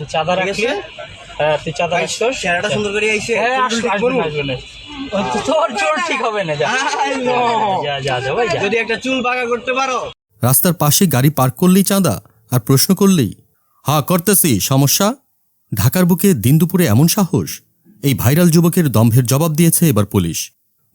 তুই চাঁদা রাখলি হ্যাঁ তুই চাঁদা চেহারাটা সুন্দর করে আইছে হ্যাঁ আসবে তোর চোর ঠিক হবে না যা। যা যা যা ভাই যদি একটা চুল বাঁকা করতে পারো। রাস্তার পাশে গাড়ি পার্ক করলেই চাঁদা আর প্রশ্ন করলেই হা করতেছি সমস্যা? ঢাকার বুকে দিন দুপুরে এমন সাহস এই ভাইরাল যুবকের দম্ভের জবাব দিয়েছে এবার পুলিশ।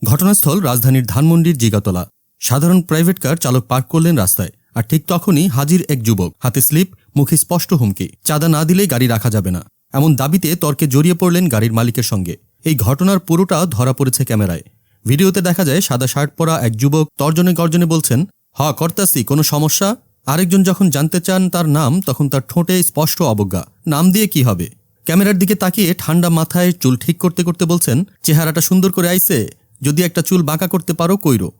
ঘটনাস্থল রাজধানীর ধানমন্ডির জিগাতলা। সাধারণ প্রাইভেট কার চালক পার্ক করলেন রাস্তায় আর ঠিক তখনই হাজির এক যুবক। হাতে স্লিপ মুখে স্পষ্ট হুমকি। চাঁদা না দিলে গাড়ি রাখা যাবে না। এমন দাবিতে তর্কে জড়িয়ে পড়লেন গাড়ির মালিকের সঙ্গে। এই ঘটনার পুরোটা ধরা পড়েছে ক্যামেরায়। ভিডিওতে দেখা যায়, সাদা শার্ট পরা এক যুবক তর্জনে গর্জনে বলছেন, হ করতাসি কোনো সমস্যা? আরেকজন যখন জানতে চান তার নাম, তখন তার ঠোঁটে স্পষ্ট অবজ্ঞা। নাম দিয়ে কি হবে? ক্যামেরার দিকে তাকিয়ে ঠান্ডা মাথায় চুল ঠিক করতে করতে বলছেন, চেহারাটা সুন্দর করে আইসে যদি একটা চুল বাঁকা করতে পারো, কইরো।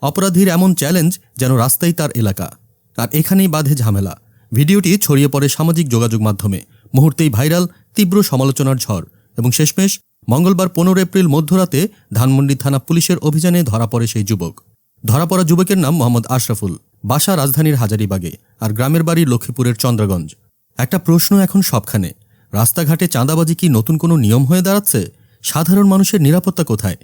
অপরাধীর এমন চ্যালেঞ্জ যেন রাস্তাই তার এলাকা। আর এখানেই বাধে ঝামেলা। ভিডিওটি ছড়িয়ে পড়ে সামাজিক যোগাযোগ মাধ্যমে। মুহূর্তেই ভাইরাল, তীব্র সমালোচনার ঝড়। এবং শেষমেশ, মঙ্গলবার পনেরো এপ্রিল মধ্যরাতে ধানমন্ডি থানা পুলিশের অভিযানে ধরা পড়ে সেই যুবক। ধরা পড়া যুবকের নাম মোহাম্মদ আশরাফুল। বাসা রাজধানীর হাজারিবাগে আর গ্রামের বাড়ি লক্ষ্মীপুরের চন্দ্রগঞ্জ। একটা প্রশ্ন এখন সবখানে। রাস্তাঘাটে চাঁদাবাজি কি নতুন কোনো নিয়ম হয়ে দাঁড়াচ্ছে? সাধারণ মানুষের নিরাপত্তা কোথায়?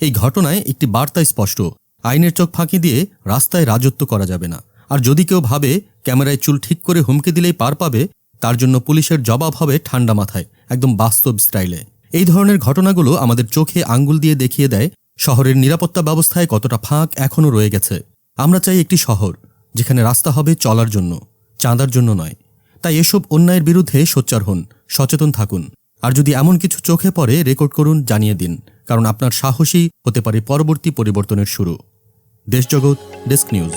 এই ঘটনায় একটি বার্তা স্পষ্ট। আইনের চোখ ফাঁকি দিয়ে রাস্তায় রাজত্ব করা যাবে না। আর যদি কেউ ভাবে ক্যামেরায় চুল ঠিক করে হুমকি দিলেই পার পাবে, তার জন্য পুলিশের জবাব হবে ঠান্ডা মাথায়, একদম বাস্তব স্টাইলে। এই ধরনের ঘটনাগুলো আমাদের চোখে আঙ্গুল দিয়ে দেখিয়ে দেয় শহরের নিরাপত্তা ব্যবস্থায় কতটা ফাঁক এখনও রয়ে গেছে। আমরা চাই একটি শহর, যেখানে রাস্তা হবে চলার জন্য, চাঁদার জন্য নয়। তাই এসব অন্যায়ের বিরুদ্ধে সোচ্চার হন, সচেতন থাকুন। আর যদি এমন কিছু চোখে পড়ে, রেকর্ড করুন, জানিয়ে দিন, কারণ আপনার সাহসী হতে পারে পরবর্তী পরিবর্তনের শুরু। দেশজগৎ ডেস্ক নিউজ।